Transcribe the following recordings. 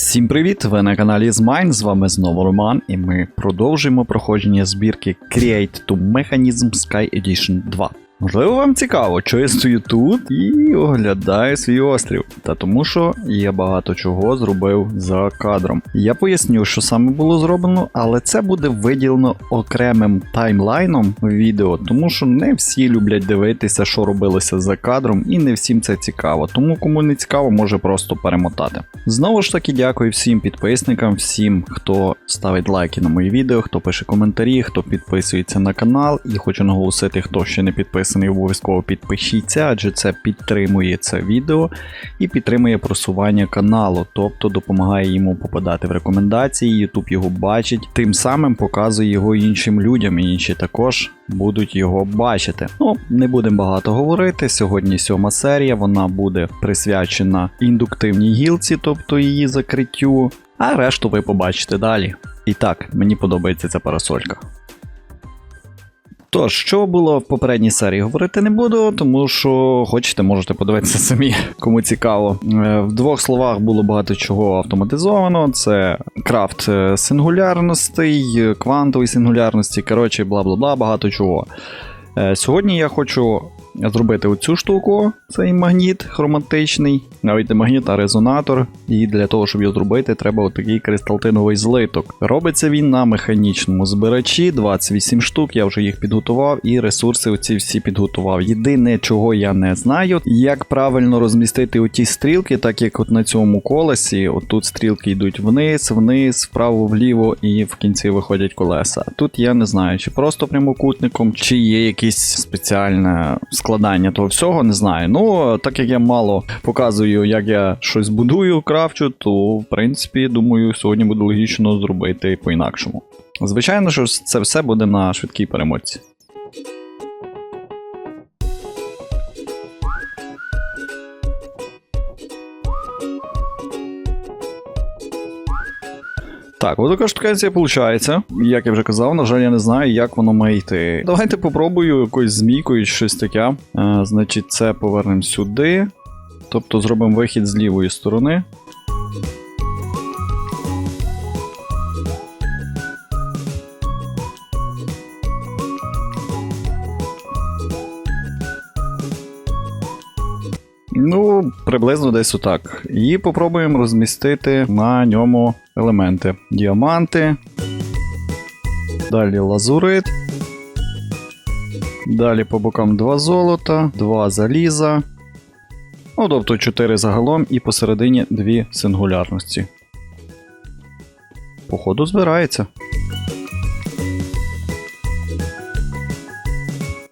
Всім привіт! Ви на каналі Змайн, з вами знову Роман, і ми продовжуємо проходження збірки Create to Mechanism Sky Edition 2. Можливо, вам цікаво, що я стою тут і оглядаю свій острів. Та тому, що я багато чого зробив за кадром. Я поясню, що саме було зроблено, але це буде виділено окремим таймлайном відео, тому що не всі люблять дивитися, що робилося за кадром, і не всім це цікаво. Тому кому не цікаво, може просто перемотати. Знову ж таки, дякую всім підписникам, всім, хто ставить лайки на мої відео, хто пише коментарі, хто підписується на канал. І хочу наголосити, хто ще не підписаний, обов'язково підпишіться, адже це підтримує це відео і підтримує просування каналу, тобто допомагає йому попадати в рекомендації. YouTube його бачить, тим самим показує його іншим людям, і інші також будуть його бачити. Ну, не будемо багато говорити. Сьогодні сьома серія, вона буде присвячена індуктивній гілці, тобто її закриттю. А решту ви побачите далі. І так, мені подобається ця парасолька. Тож, що було в попередній серії, говорити не буду, тому що хочете, можете подивитися самі, кому цікаво. Е, В двох словах було багато чого автоматизовано: це крафт е, сингулярностей, квантові сингулярності, коротше, бла бла бла, багато чого. Е, Сьогодні я хочу зробити оцю штуку, цей магніт хроматичний, навіть не магніт, а резонатор. І для того, щоб його зробити, треба отакий кристалтиновий злиток. Робиться він на механічному збирачі, 28 штук, я вже їх підготував, і ресурси оці всі підготував. Єдине, чого я не знаю, як правильно розмістити оті стрілки, так як от на цьому колесі, отут стрілки йдуть вниз, вниз, вправо, вліво, і в кінці виходять колеса. Тут я не знаю, чи просто прямокутником, чи є якесь спеціальне складання того всього, не знаю. Ну, так як я мало показую, як я щось будую, крафчу, то в принципі, думаю, сьогодні буде логічно зробити по-інакшому. Звичайно, що це все буде на швидкій перемотці. Так, от така штукація виходить. Як я вже казав, на жаль, я не знаю, як воно має йти. Давайте попробую якоюсь змійкою щось таке. Е, значить, це повернемо сюди. Тобто зробимо вихід з лівої сторони. Приблизно десь отак. І попробуємо розмістити на ньому елементи: діаманти. Далі лазурит. Далі по бокам два золота, два заліза. Ну, тобто 4 загалом, і посередині дві сингулярності. Походу, збирається.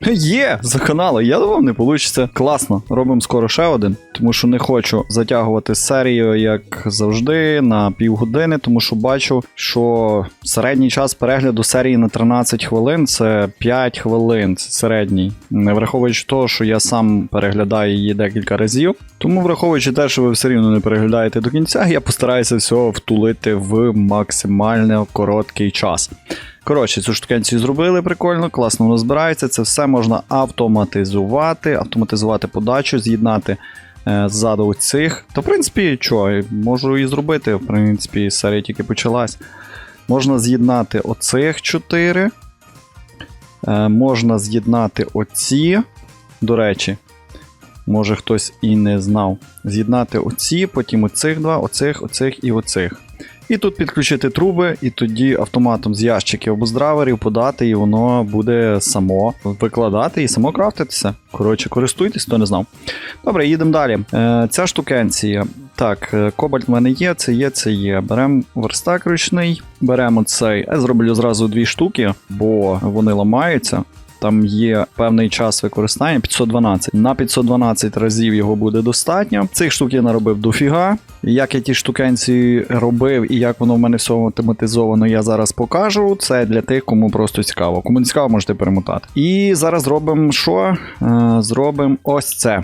Є! Заканало, я думав, не вийде. Класно. Робимо скоро ще один, тому що не хочу затягувати серію, як завжди, на півгодини, тому що бачу, що середній час перегляду серії на 13 хвилин це 5 хвилин. Це середній. Не враховуючи того, що я сам переглядаю її декілька разів. Тому, враховуючи те, що ви все рівно не переглядаєте до кінця, я постараюся всього втулити в максимально короткий час. Коротше, цю штукенцію зробили прикольно, класно воно збирається. Це все можна автоматизувати, автоматизувати подачу, з'єднати е, ззаду цих. Та, в принципі, що, можу і зробити. В принципі, серія тільки почалась. Можна з'єднати оцих 4. Е, можна з'єднати оці. До речі, може хтось і не знав. З'єднати оці, потім оцих два, оцих, оцих і оцих. І тут підключити труби, і тоді автоматом з ящиків або з драйверів подати, і воно буде само викладати і само крафтитися. Коротше, користуйтесь, хто не знав. Добре, їдемо далі. Е, ця штукенція. Так, е, кобальт в мене є, це є, це є. Беремо верстак ручний, беремо цей. Я зроблю зразу дві штуки, бо вони ламаються. Там є певний час використання 512. На 512 разів його буде достатньо. Цих штук я наробив дофіга. Як я ті штукенці робив і як воно в мене все автоматизовано, я зараз покажу. Це для тих, кому просто цікаво. Кому не цікаво, можете перемотати. І зараз зробимо що? Е, Зробимо ось це.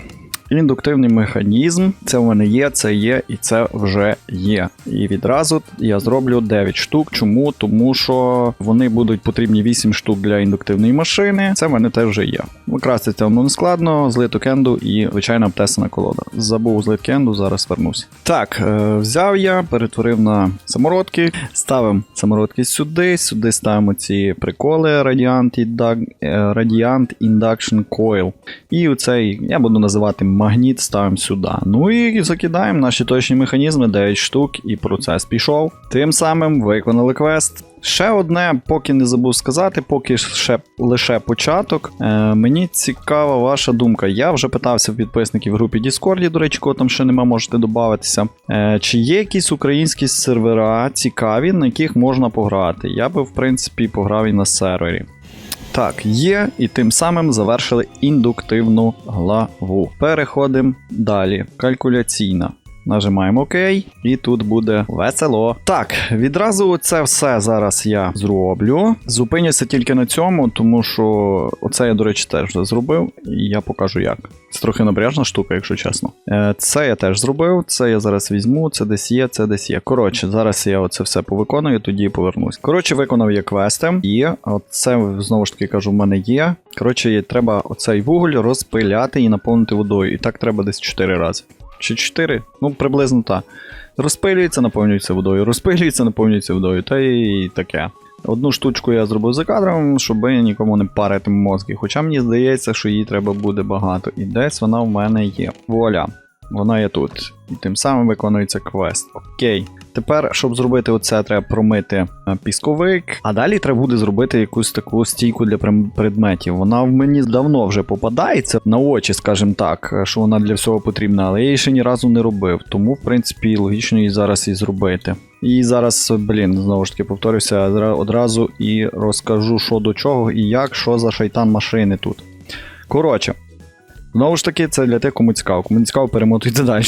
Індуктивний механізм. Це в мене є, це є і це вже є. І відразу я зроблю 9 штук. Чому? Тому що вони будуть потрібні 8 штук для індуктивної машини. Це в мене теж вже є. Викраститься воно не складно, злиту кенду і звичайна обтесана колода. Забув злит кенду, зараз вернусь. Так, е, взяв я, перетворив на самородки, ставимо самородки сюди, сюди ставимо ці приколи Indu- е, Radiant Induction Coil. І оцей, я буду називати магніт, ставимо сюди. Ну і закидаємо наші точні механізми, 9 штук, і процес пішов. Тим самим виконали квест. Ще одне, поки не забув сказати, поки ще лише початок. Е, мені цікава ваша думка. Я вже питався в підписників в групі Discord, до речі, кого там ще нема, можете додатися. Е, чи є якісь українські сервера цікаві, на яких можна пограти? Я би, в принципі, пограв і на сервері. Так, є, і тим самим завершили індуктивну главу. Переходимо далі. Калькуляційна. Нажимаємо ОК, і тут буде весело. Так, відразу це все зараз я зроблю. Зупинюся тільки на цьому, тому що оце я, до речі, теж вже зробив, і я покажу як. Це трохи напряжна штука, якщо чесно. Е, Це я теж зробив, це я зараз візьму, це десь є, це десь є. Коротше, зараз я оце все повиконую, тоді повернусь. Коротше, виконав я квести. Є. Оце знову ж таки кажу, в мене є. Коротше, треба оцей вуголь розпиляти і наповнити водою. І так треба десь 4 рази. Чи 4? Ну, приблизно так. Розпилюється, наповнюється водою, розпилюється, наповнюється водою, та і таке. Одну штучку я зробив за кадром, щоб нікому не парити мозки. Хоча мені здається, що її треба буде багато. І десь вона в мене є. Вуаля. Вона є тут. І тим самим виконується квест. Окей. Тепер, щоб зробити оце, треба промити е, пісковик. А далі треба буде зробити якусь таку стійку для предметів. Вона в мені давно вже попадається на очі, скажімо так, е, що вона для всього потрібна, але я її ще ні разу не робив. Тому, в принципі, логічно її зараз і зробити. І зараз, блін, знову ж таки повторюся одразу і розкажу, що до чого і як, що за шайтан машини тут. Коротше, знову ж таки, це для тих, кому цікаво. Кому не цікаво, перемотуйте далі.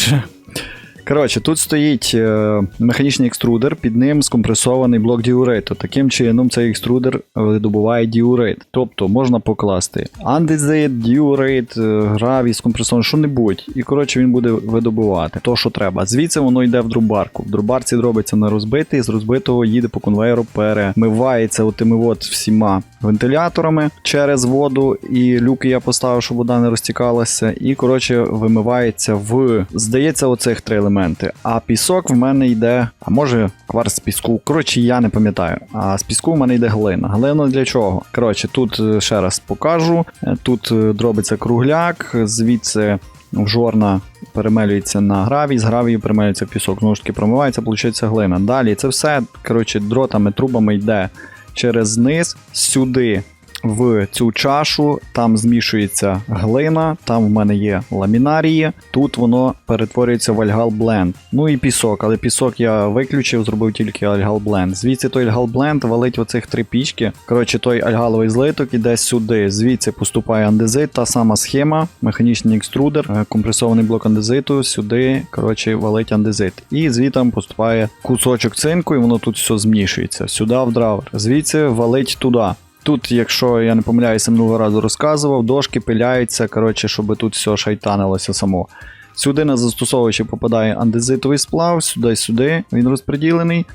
Коротше, тут стоїть е, механічний екструдер, під ним скомпресований блок діуриту. Таким чином цей екструдер видобуває діурит. Тобто можна покласти андезит, діурит, е, гравій, скомпресований, що-небудь. І коротше він буде видобувати то, що треба. Звідси воно йде в друбарку. В друбарці робиться на розбитий, з розбитого їде по конвейеру, перемивається отими от всіма вентиляторами через воду. І люки я поставив, щоб вода не розтікалася. І коротше вимивається в, здається, оцих три елементи. А пісок в мене йде, а може кварц з піску. Коротше, я не пам'ятаю. А з піску в мене йде глина. Глина для чого? Коротше, тут е, ще раз покажу. Е, Тут е, дробиться кругляк, звідси в жорна перемелюється на гравій, з гравію перемелюється в пісок. Знову ж таки, промивається, виходить глина. Далі це все, коротше, дротами, трубами йде через низ сюди. В цю чашу там змішується глина, там в мене є ламінарії. Тут воно перетворюється в альгал бленд. Ну і пісок, але пісок я виключив, зробив тільки альгал бленд. Звідси той альгал бленд валить оцих три пічки. Коротше, той альгаловий злиток іде сюди. Звідси поступає андезит, та сама схема, механічний екструдер, е, компресований блок андезиту, сюди, коротше, валить андезит. І звідти поступає кусочок цинку, і воно тут все змішується. Сюди в драйвер. Звідси валить туди. Тут, якщо я не помиляюся, минулого разу розказував, дошки пиляються, коротше, щоб тут все шайтанилося само. Сюди на застосовувачі попадає андезитовий сплав, сюди-сюди, він розподілений.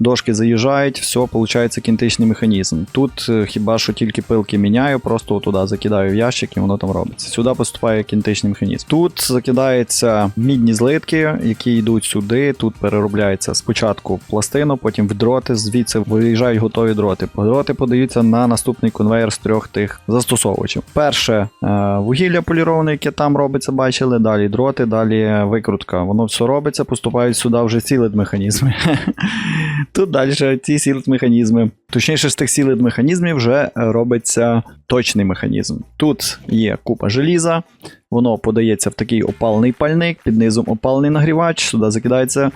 Дошки заїжджають, все, виходить кінетичний механізм. Тут е, хіба що тільки пилки міняю, просто туди закидаю в ящик і воно там робиться. Сюди поступає кінетичний механізм. Тут закидаються мідні злитки, які йдуть сюди. Тут переробляється спочатку пластину, потім в дроти, звідси виїжджають готові дроти. Дроти подаються на наступний конвейер з трьох тих застосовувачів. Перше е, вугілля поліроване, яке там робиться, бачили. Далі дроти, далі викрутка. Воно все робиться, поступають сюди вже сілет механізми. Тут далі ці сілет механізми. Точніше, з тих сілет механізмів вже робиться точний механізм. Тут є купа желіза, воно подається в такий опалений пальник, під низом опалений нагрівач, сюди закидається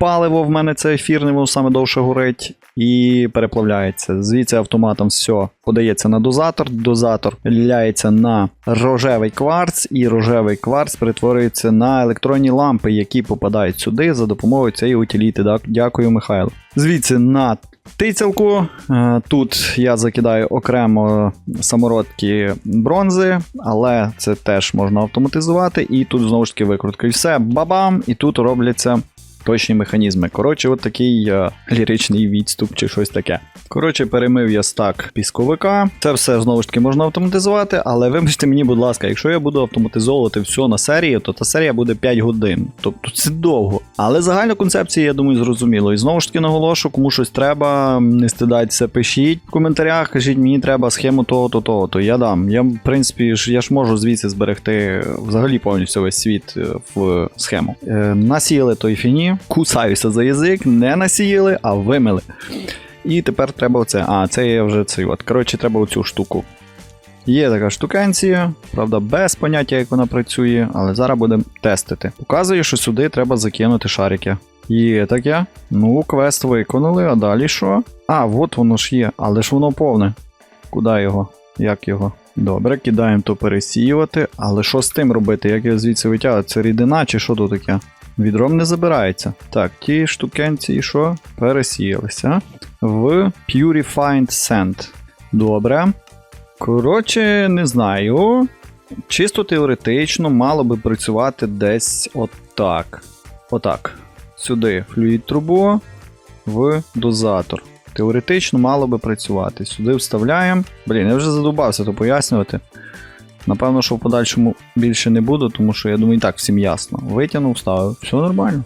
паливо, в мене це ефірне, воно саме довше горить, і переплавляється. Звідси автоматом все подається на дозатор, дозатор ляється на рожевий кварц, і рожевий кварц перетворюється на електронні лампи, які попадають сюди за допомогою цієї утиліти. Дякую, Михайло. Звідси на тицялку. Е, Тут я закидаю окремо самородки бронзи, але це теж можна автоматизувати. І тут знову ж таки викрутка. І все, бабам! І тут робляться точні механізми. Коротше, от такий е, ліричний відступ чи щось таке. Коротше, перемив я стак пісковика. Це все знову ж таки можна автоматизувати, але вибачте мені, будь ласка, якщо я буду автоматизовувати все на серії, то та серія буде 5 годин. Тобто це довго. Але загальна концепція, я думаю, зрозуміло. І знову ж таки наголошу, кому щось треба, не стидайтеся, пишіть в коментарях, кажіть, мені треба схему того-то, того-то. Я дам. Я, в принципі, ж я ж можу звідси зберегти взагалі повністю весь світ е, в схему. Е, насіяли той фіні, кусаюся за язик, не насіяли, а вимили. І тепер треба оце. А, це є вже цей от. Коротше, треба оцю штуку. Є така штукенція, правда, без поняття, як вона працює, але зараз будемо тестити. Показує, що сюди треба закинути шарики. Є таке. Ну, квест виконали, а далі що? А, от воно ж є, але ж воно повне. Куди його? Як його? Добре, кидаємо то пересіювати. Але що з тим робити? Як його звідси витягувати? Це рідина чи що тут таке? Відром не забирається. Так, ті штукенці що? Пересіялися. В Purified Sand. Добре. Коротше, не знаю. Чисто теоретично мало би працювати десь отак. Отак. Сюди флюїд трубу в дозатор. Теоретично мало би працювати. Сюди вставляємо. Блін, я вже задубався то пояснювати. Напевно, що в подальшому більше не буду, тому що я думаю, і так всім ясно. Витягнув, вставив. Все нормально.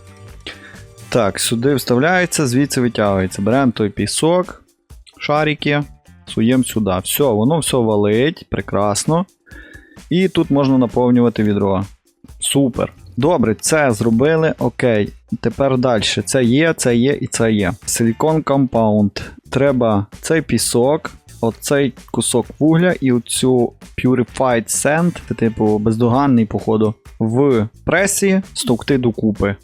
Так, сюди вставляється, звідси витягується. Беремо той пісок, шарики, суємо сюди. Все, воно все валить, прекрасно. І тут можна наповнювати відро. Супер. Добре, це зробили. Окей. Тепер далі. Це є, це є і це є. Silicon Compound. Треба цей пісок, оцей кусок вугля і оцю Purified Sand, типу бездоганний, походу, в пресі стовкти докупи.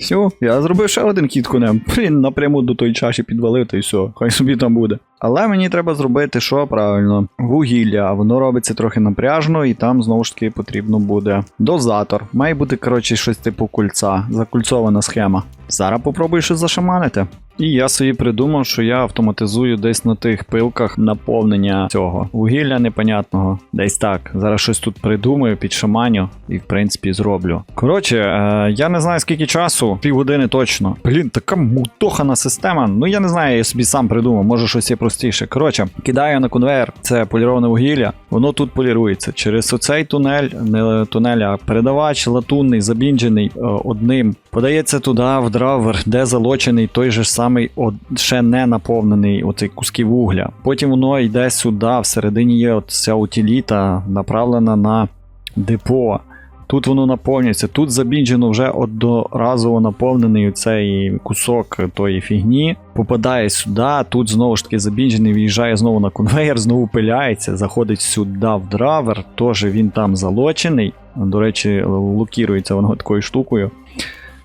Все, я зробив ще один кіт конем. Блін, напряму до тої чаші підвалив, та й все, хай собі там буде. Але мені треба зробити що правильно? Вугілля, воно робиться трохи напряжно, і там знову ж таки потрібно буде дозатор. Має бути, коротше, щось типу кульця, закульцована схема. Зараз попробую щось зашаманити. І я собі придумав, що я автоматизую десь на тих пилках наповнення цього вугілля непонятного. Десь так. Зараз щось тут придумаю, підшаманю і в принципі зроблю. Коротше, е, я не знаю скільки часу, півгодини точно. Блін, така мутохана система. Ну я не знаю, я собі сам придумав, може щось є простіше. Коротше, кидаю на конвейер, це поліроване вугілля, воно тут полірується. Через оцей тунель, не тунель, а передавач латунний, забінджений е, одним. Подається туди в драйвер, де залочений той же самий, от, ще не наповнений оцей куски вугля. Потім воно йде сюди, всередині є ця утиліта, направлена на депо. Тут воно наповнюється, тут забінджено вже одноразово наповнений цей кусок тої фігні. Попадає сюди, тут знову ж таки забінджений, в'їжджає знову на конвейер, знову пиляється, заходить сюди в драйвер, теж він там залочений. До речі, локірується воно такою штукою.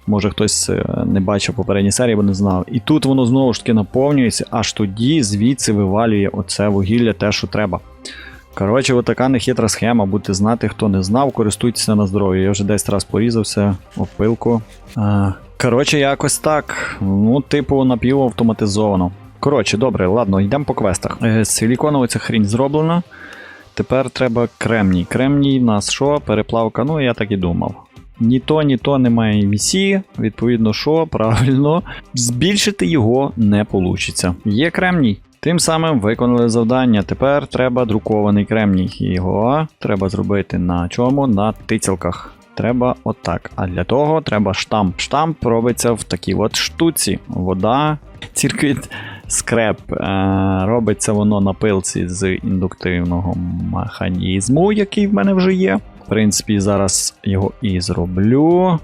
Може хтось е, не бачив попередній серії, бо не знав. І тут воно знову ж таки наповнюється, аж тоді звідси вивалює оце вугілля, те, що треба. Коротше, от така нехитра схема, будете знати, хто не знав, користуйтеся на здоров'я. Я вже десь раз порізався, опилку. Коротше, якось так. Ну, типу, напівавтоматизовано. Коротше, добре, ладно, йдемо по квестах. Е, Силіконова ця хрінь зроблена. Тепер треба кремній. Кремній в нас що? Переплавка, ну я так і думав. Ні то, ні то немає VC, відповідно, що правильно, збільшити його не вийде. Є кремній. Тим самим виконали завдання. Тепер треба друкований кремній. Його треба зробити на чому? На тицялках. Треба отак. А для того треба штамп. Штамп робиться в такій от штуці. Вода, цірквіт, скреп. Е, робиться воно на пилці з індуктивного механізму, який в мене вже є. В принципі, зараз його і зроблю.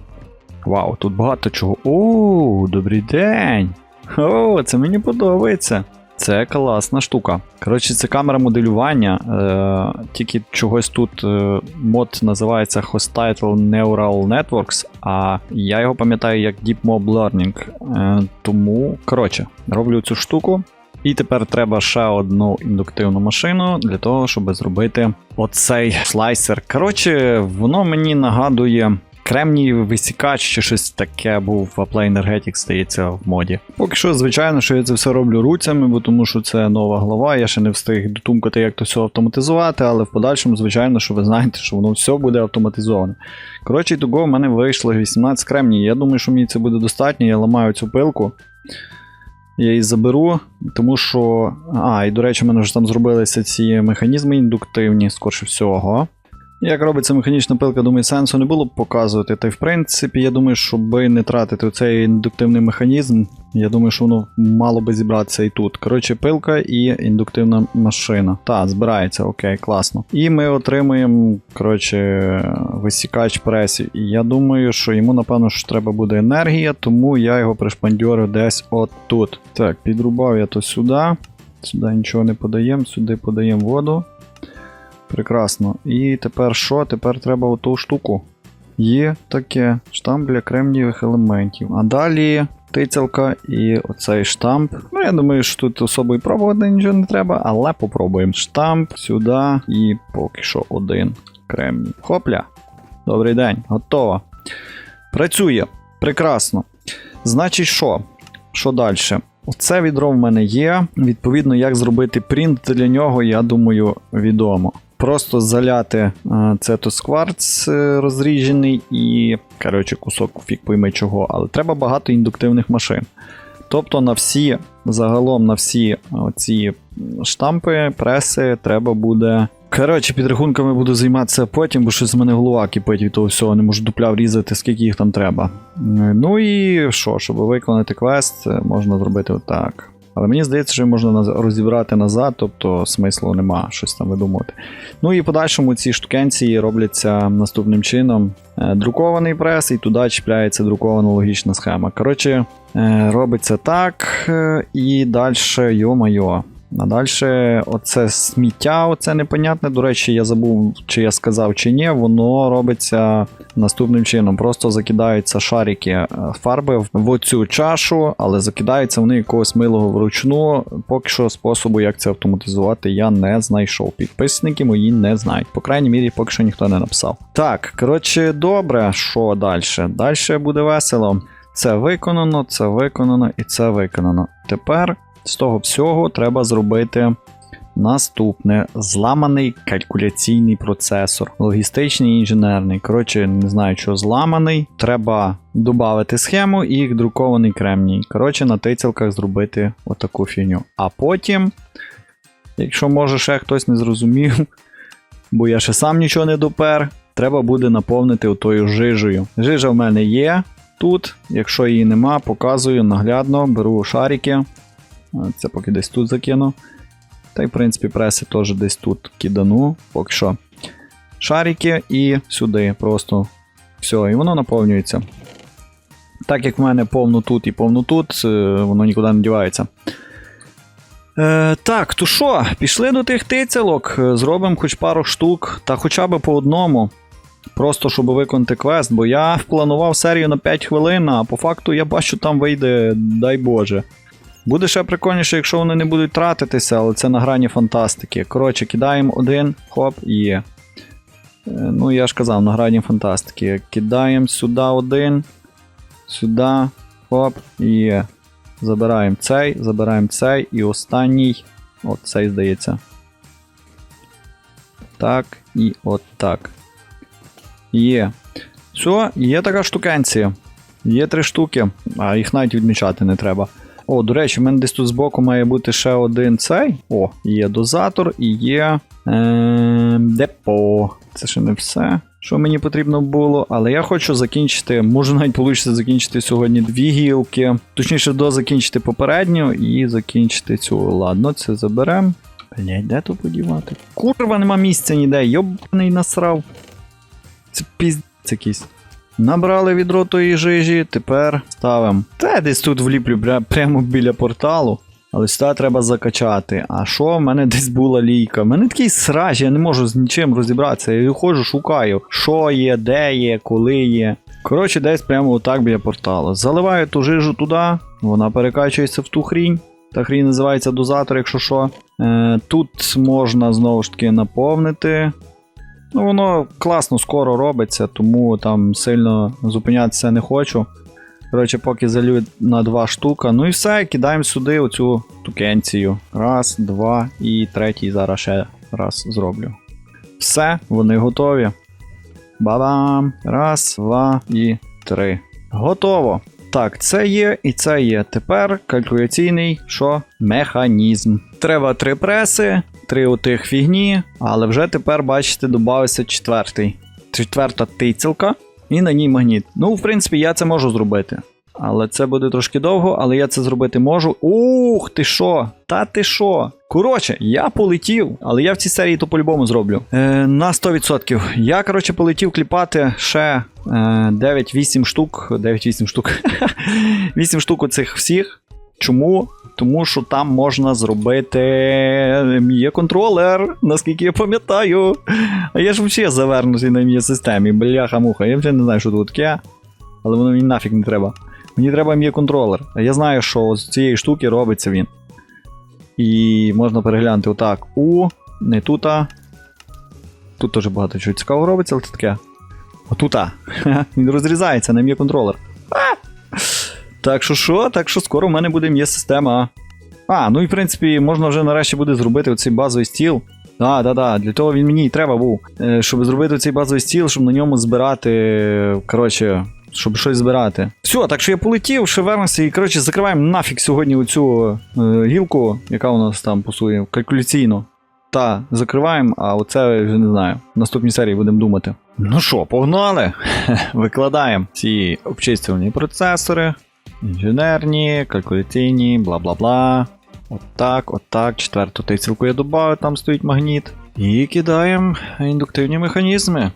Вау, тут багато чого. О, добрий день! О, це мені подобається. Це класна штука. Коротше, це камера моделювання. Е, тільки чогось тут е, мод називається Hostile Neural Networks, а я його пам'ятаю як Deep Mob Learning. Е, тому, коротше, роблю цю штуку. І тепер треба ще одну індуктивну машину для того, щоб зробити оцей слайсер. Коротше, воно мені нагадує Кремній висікач чи щось таке був в Apply Energetics, здається, в моді. Поки що, звичайно, що я це все роблю руцями, бо тому що це нова глава, я ще не встиг дотумкати, як то все автоматизувати, але в подальшому, звичайно, що ви знаєте, що воно все буде автоматизоване. Коротше, того в мене вийшло 18 кремній. Я думаю, що мені це буде достатньо, я ламаю цю пилку. Я її заберу, тому що. А, і до речі, в мене вже там зробилися ці механізми індуктивні, скорше всього. Як робиться механічна пилка, думаю, сенсу не було б показувати. Та й в принципі, я думаю, щоб не тратити цей індуктивний механізм, я думаю, що воно мало би зібратися і тут. Коротше, пилка і індуктивна машина. Та, збирається, окей, класно. І ми отримуємо, коротше, висікач пресів. І я думаю, що йому, напевно, що треба буде енергія, тому я його пришпандьорю десь отут. Так, підрубав я то сюди. Сюди нічого не подаємо, сюди подаємо воду. Прекрасно. І тепер що? Тепер треба оту штуку. Є таке штамп для кремнієвих елементів. А далі тицялка і оцей штамп. Ну, я думаю, що тут особо пробувати нічого не треба, але попробуємо. Штамп сюди і поки що один кремній. Хопля. Добрий день, готово. Працює. Прекрасно. Значить, що? Що далі? Оце відро в мене є. Відповідно, як зробити принт для нього, я думаю, відомо. Просто заляти е, цетоскварц е, розріджений і, коротше, кусок фік пойми чого, але треба багато індуктивних машин. Тобто на всі, загалом на всі ці штампи, преси треба буде. Коротше, підрахунками буду займатися потім, бо щось з мене голова кипить від того всього, не можу дупля врізати, скільки їх там треба. Е, Ну і що, щоб виконати квест, е, можна зробити отак. Але мені здається, що можна розібрати назад, тобто смислу нема щось там видумувати. Ну і подальшому ці штукенці робляться наступним чином: Е, друкований прес, і туди чіпляється друкована логічна схема. Коротше, е, робиться так, е, і далі, йо-майо. А далі оце сміття, оце непонятне. До речі, я забув, чи я сказав, чи ні. Воно робиться наступним чином. Просто закидаються шарики е, фарби в- в оцю чашу, але закидаються вони якогось милого вручну. Поки що способу, як це автоматизувати, я не знайшов. Підписники мої не знають. По крайній мірі, поки що ніхто не написав. Так, коротше, добре, що далі? Далі буде весело. Це виконано, це виконано і це виконано. Тепер з того всього треба зробити наступне: зламаний калькуляційний процесор, логістичний інженерний. Коротше, не знаю, що зламаний. Треба додати схему і друкований кремній. Коротше, на тицялках зробити отаку фігню. А потім, якщо може ще хтось не зрозумів, бо я ще сам нічого не допер, треба буде наповнити отою жижею. Жижа в мене є. Тут, якщо її нема, показую наглядно, беру шарики. Це поки десь тут закину. Та й, в принципі, преси теж десь тут кидану. Поки що. Шарики і сюди просто. Все, і воно наповнюється. Так як в мене повно тут і повно тут, е, воно нікуди не дівається. Е, так, то що, пішли до тих тицялок, е, зробимо хоч пару штук, та хоча б по одному. Просто щоб виконати квест, бо я планував серію на 5 хвилин, а по факту я бачу, там вийде, дай Боже. Буде ще прикольніше, якщо вони не будуть тратитися, але це на грані фантастики. Коротше, кидаємо один, хоп, є. Е, Ну, я ж казав, на грані фантастики. Кидаємо сюди один, сюди, хоп, є. Забираємо цей, забираємо цей і останній. От цей здається. Так, і от так. Є. Все, є така штукенція. Є три штуки, а їх навіть відмічати не треба. О, до речі, в мене десь тут збоку має бути ще один цей. О, є дозатор і є. Е, депо. Це ще не все, що мені потрібно було. Але я хочу закінчити. Може навіть вийде закінчити сьогодні дві гілки. Точніше, дозакінчити попередню і закінчити цю. Ладно, це заберемо. Блять, де то подівати? Курва, нема місця ніде, йобаний насрав. Це піздець якийсь. Набрали відро тої жижі, тепер ставимо. Та десь тут вліплю прямо біля порталу. Але сюди треба закачати. А що в мене десь була лійка? У мене такий срач, я не можу з нічим розібратися. Я ходжу, шукаю, що є, де є, коли є. Коротше, десь прямо отак біля порталу. Заливаю ту жижу туди, вона перекачується в ту хрінь. Та хрінь називається дозатор, якщо що. Е, тут можна знову ж таки наповнити. Ну, воно класно скоро робиться, тому там сильно зупинятися не хочу. Коротше, поки залю на два штука. Ну і все, кидаємо сюди оцю тукенцію. Раз, два і третій зараз ще раз зроблю. Все, вони готові. Ба-бам! Раз, два і три. Готово. Так, це є і це є. Тепер калькуляційний що? Механізм. Треба три преси, три отих фігні, але вже тепер, бачите, додався четвертий. Четверта тицілка і на ній магніт. Ну, в принципі, я це можу зробити. Але це буде трошки довго, але я це зробити можу. Ух, ти що? Та ти що? Коротше, я полетів, але я в цій серії то по-любому зроблю. Е, на 100%. Я, коротше, полетів кліпати ще е, 9-8 штук. 9-8 штук. 8 штук оцих всіх. Чому? Тому що там можна зробити є контролер, наскільки я пам'ятаю. А я ж взагалі завернутий на мій системі. Бляха-муха. Я вже не знаю, що тут таке. Але воно мені нафіг не треба. Мені треба мій контролер. Я знаю, що з цієї штуки робиться він. І можна переглянути отак. У, не тута. Тут теж багато чого цікавого робиться, але це таке. Отута. Він розрізається на мій контролер. Так що що? Так що скоро в мене буде м'є система. А, ну і в принципі, можна вже нарешті буде зробити оцей базовий стіл. Так, так, так, для того він мені і треба був. Е, Щоб зробити цей базовий стіл, щоб на ньому збирати. Коротше, щоб щось збирати. Все, так що я полетів, ще вернувся і коротше закриваємо нафіг сьогодні оцю е, гілку, яка у нас там пасує, калькуляційно. Та, закриваємо, а оце вже не знаю. В наступній серії будемо думати. Ну що, погнали? Викладаємо ці обчислювальні процесори, інженерні, калькуляційні, бла бла бла. Отак, отак. Четверту тисілку я додав, там стоїть магніт. І кидаємо індуктивні механізми.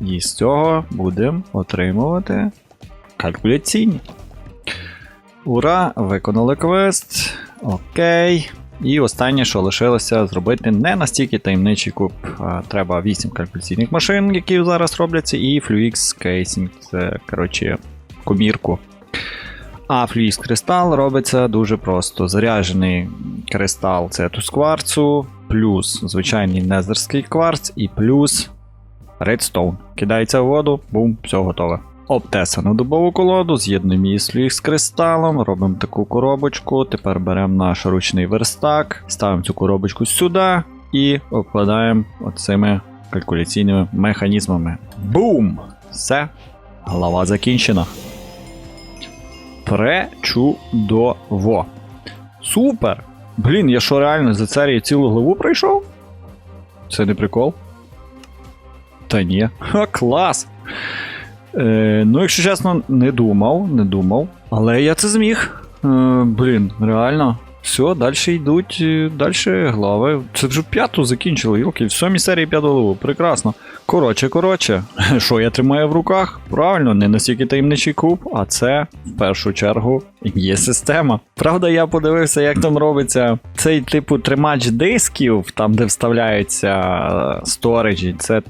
І з цього будемо отримувати калькуляційні. Ура! Виконали квест. Окей. І останнє, що лишилося зробити не настільки таємничий куб. Треба 8 калькуляційних машин, які зараз робляться, і Fluix Casing. Це, коротше, комірку. А Fluix кристал робиться дуже просто. Заряджений кристал це тускварцу, плюс звичайний незерський кварц і плюс Редстоун. Кидається в воду, бум, все готове. Обтесану дубову колоду, з'єднуємо її флюїк з кристалом, робимо таку коробочку. Тепер беремо наш ручний верстак, ставимо цю коробочку сюди і обкладаємо оцими калькуляційними механізмами. Бум! Все, глава закінчена. Пречудово. Супер! Блін, я що реально за серію цілу главу пройшов? Це не прикол. Та ні. Ха, клас! Е, ну, якщо чесно, не думав, не думав. Але я це зміг. Е, блін, реально. Все, далі йдуть е, далі глави. Це вже п'яту закінчили, йоки, в сьомій серії п'яту главу. Прекрасно. Коротше, коротше, що я тримаю в руках? Правильно, не настільки таємничий куб, а це в першу чергу є система. Правда, я подивився, як там робиться цей типу тримач дисків, там де вставляються сториджі. Це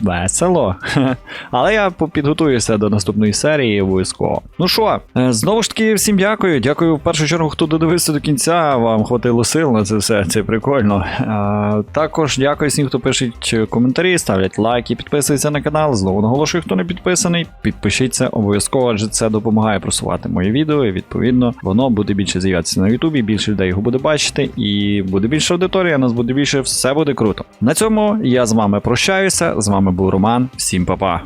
Весело. Але я підготуюся до наступної серії обов'язково. Ну що, е, знову ж таки, всім дякую. Дякую в першу чергу, хто додивився до кінця. Вам хватило сил на це все, це прикольно. А, також дякую всім, хто пишуть коментарі, ставлять лайки, підписуються на канал. Знову наголошую, хто не підписаний, підпишіться обов'язково, адже це допомагає просувати мої відео. І відповідно воно буде більше з'являтися на Ютубі, більше людей його буде бачити, і буде більше аудиторія, нас буде більше, все буде круто. На цьому я з вами прощаюся. З вами був Роман. Всім па-па.